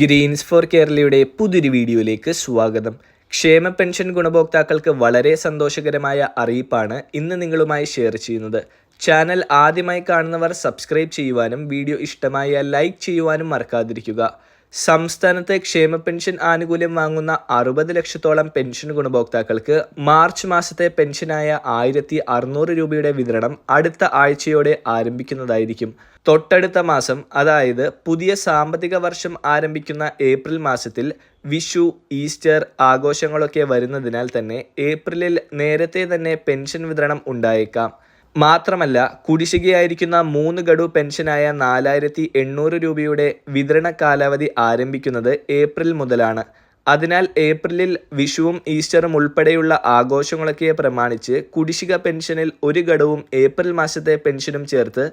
Green's four കേരളയുടെ പുതിയൊരു വീഡിയോയിലേക്ക് സ്വാഗതം. ക്ഷേമ പെൻഷൻ ഗുണഭോക്താക്കൾക്ക് വളരെ സന്തോഷകരമായ അറിയിപ്പാണ് ഇന്ന് നിങ്ങളുമായി ഷെയർ ചെയ്യുന്നത്. ചാനൽ ആദ്യമായി കാണുന്നവർ സബ്സ്ക്രൈബ് ചെയ്യുവാനും വീഡിയോ ഇഷ്ടമായ ലൈക്ക് ചെയ്യുവാനും മറക്കാതിരിക്കുക. സംസ്ഥാനത്തെ ക്ഷേമ പെൻഷൻ ആനുകൂല്യം വാങ്ങുന്ന അറുപത് ലക്ഷത്തോളം പെൻഷൻ ഗുണഭോക്താക്കൾക്ക് മാർച്ച് മാസത്തെ പെൻഷനായ ആയിരത്തി അറുന്നൂറ് രൂപയുടെ വിതരണം അടുത്ത ആഴ്ചയോടെ ആരംഭിക്കുന്നതായിരിക്കും. തൊട്ടടുത്ത മാസം അതായത് പുതിയ സാമ്പത്തിക വർഷം ആരംഭിക്കുന്ന ഏപ്രിൽ മാസത്തിൽ വിഷു ഈസ്റ്റർ ആഘോഷങ്ങളൊക്കെ വരുന്നതിനാൽ തന്നെ ഏപ്രിലിൽ നേരത്തെ തന്നെ പെൻഷൻ വിതരണം ഉണ്ടായേക്കാം. മാത്രമല്ല കുടിശ്ശികയായിരിക്കുന്ന മൂന്ന് ഗഡു പെൻഷനായ നാലായിരത്തി എണ്ണൂറ് രൂപയുടെ വിതരണ കാലാവധി ആരംഭിക്കുന്നത് ഏപ്രിൽ മുതലാണ്. അതിനാൽ ഏപ്രിലിൽ വിഷുവും ഈസ്റ്ററും ഉൾപ്പെടെയുള്ള ആഘോഷങ്ങളൊക്കെ പ്രമാണിച്ച് കുടിശ്ശിക പെൻഷനിൽ ഒരു ഘടവും ഏപ്രിൽ മാസത്തെ പെൻഷനും ചേർത്ത്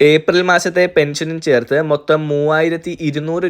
ഏപ്രിൽ മാസത്തെ പെൻഷനും ചേർത്ത് മൊത്തം മൂവായിരത്തി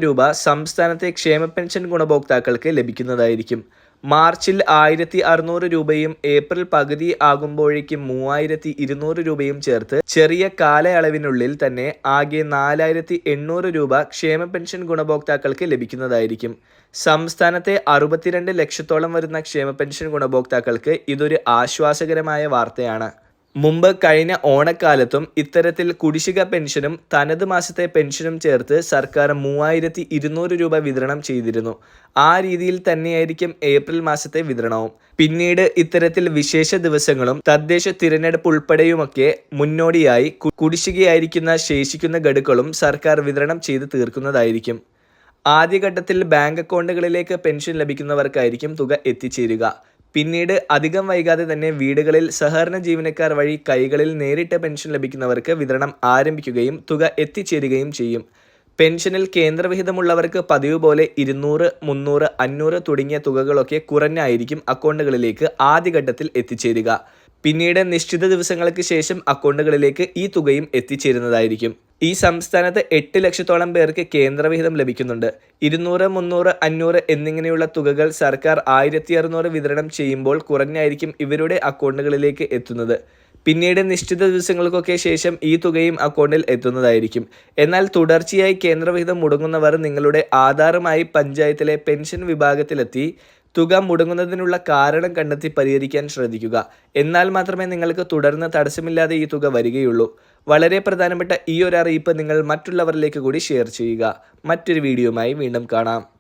രൂപ സംസ്ഥാനത്തെ ക്ഷേമ പെൻഷൻ ഗുണഭോക്താക്കൾക്ക് ലഭിക്കുന്നതായിരിക്കും. മാർച്ചിൽ ആയിരത്തി അറുന്നൂറ് രൂപയും ഏപ്രിൽ പകുതി ആകുമ്പോഴേക്കും മൂവായിരത്തി ഇരുന്നൂറ് രൂപയും ചേർത്ത് ചെറിയ കാലയളവിനുള്ളിൽ തന്നെ ആകെ നാലായിരത്തി എണ്ണൂറ് രൂപ ക്ഷേമ പെൻഷൻ ഗുണഭോക്താക്കൾക്ക് ലഭിക്കുന്നതായിരിക്കും. സംസ്ഥാനത്തെ അറുപത്തിരണ്ട് ലക്ഷത്തോളം വരുന്ന ക്ഷേമ പെൻഷൻ ഗുണഭോക്താക്കൾക്ക് ഇതൊരു ആശ്വാസകരമായ വാർത്തയാണ്. മുമ്പ് കഴിഞ്ഞ ഓണക്കാലത്തും ഇത്തരത്തിൽ കുടിശ്ശിക പെൻഷനും തനത് മാസത്തെ പെൻഷനും ചേർത്ത് സർക്കാർ മൂവായിരത്തി ഇരുന്നൂറ് രൂപ വിതരണം ചെയ്തിരുന്നു. ആ രീതിയിൽ തന്നെയായിരിക്കും ഏപ്രിൽ മാസത്തെ വിതരണവും. പിന്നീട് ഇത്തരത്തിൽ വിശേഷ ദിവസങ്ങളും തദ്ദേശ തിരഞ്ഞെടുപ്പ് ഉൾപ്പെടെയുമൊക്കെ മുന്നോടിയായി കുടിശ്ശികയായിരിക്കുന്ന ശേഷിക്കുന്ന ഗഡുക്കളും സർക്കാർ വിതരണം ചെയ്ത് തീർക്കുന്നതായിരിക്കും. ആദ്യഘട്ടത്തിൽ ബാങ്ക് അക്കൗണ്ടുകളിലേക്ക് പെൻഷൻ ലഭിക്കുന്നവർക്കായിരിക്കും തുക എത്തിച്ചേരുക. പിന്നീട് അധികം വൈകാതെ തന്നെ വീടുകളിൽ സഹകരണ ജീവനക്കാർ വഴി കൈകളിൽ നേരിട്ട് പെൻഷൻ ലഭിക്കുന്നവർക്ക് വിതരണം ആരംഭിക്കുകയും തുക എത്തിച്ചേരുകയും ചെയ്യും. പെൻഷനിൽ കേന്ദ്രവിഹിതമുള്ളവർക്ക് പതിവ് പോലെ ഇരുന്നൂറ് മുന്നൂറ് അഞ്ഞൂറ് തുടങ്ങിയ തുകകളൊക്കെ കുറഞ്ഞായിരിക്കും അക്കൗണ്ടുകളിലേക്ക് ആദ്യഘട്ടത്തിൽ എത്തിച്ചേരുക. പിന്നീട് നിശ്ചിത ദിവസങ്ങൾക്ക് ശേഷം അക്കൗണ്ടുകളിലേക്ക് ഈ തുകയും എത്തിച്ചേരുന്നതായിരിക്കും. ഈ സംസ്ഥാനത്ത് എട്ട് ലക്ഷത്തോളം പേർക്ക് കേന്ദ്രവിഹിതം ലഭിക്കുന്നുണ്ട്. ഇരുന്നൂറ് മുന്നൂറ് അഞ്ഞൂറ് എന്നിങ്ങനെയുള്ള തുകകൾ സർക്കാർ ആയിരത്തി അറുന്നൂറ് വിതരണം ചെയ്യുമ്പോൾ കുറഞ്ഞായിരിക്കും ഇവരുടെ അക്കൗണ്ടുകളിലേക്ക് എത്തുന്നത്. പിന്നീട് നിശ്ചിത ദിവസങ്ങൾക്കൊക്കെ ശേഷം ഈ തുകയും അക്കൗണ്ടിൽ എത്തുന്നതായിരിക്കും. എന്നാൽ തുടർച്ചയായി കേന്ദ്രവിഹിതം മുടങ്ങുന്നവർ നിങ്ങളുടെ ആധാറുമായി പഞ്ചായത്തിലെ പെൻഷൻ വിഭാഗത്തിലെത്തി തുക മുടങ്ങുന്നതിനുള്ള കാരണം കണ്ടെത്തി പരിഹരിക്കാൻ ശ്രദ്ധിക്കുക. എന്നാൽ മാത്രമേ നിങ്ങൾക്ക് തുടർന്ന് തടസ്സമില്ലാതെ ഈ തുക വരികയുള്ളൂ. വളരെ പ്രധാനപ്പെട്ട ഈ ഒരു അറിയിപ്പ് നിങ്ങൾ മറ്റുള്ളവരിലേക്ക് കൂടി ഷെയർ ചെയ്യുക. മറ്റൊരു വീഡിയോയുമായി വീണ്ടും കാണാം.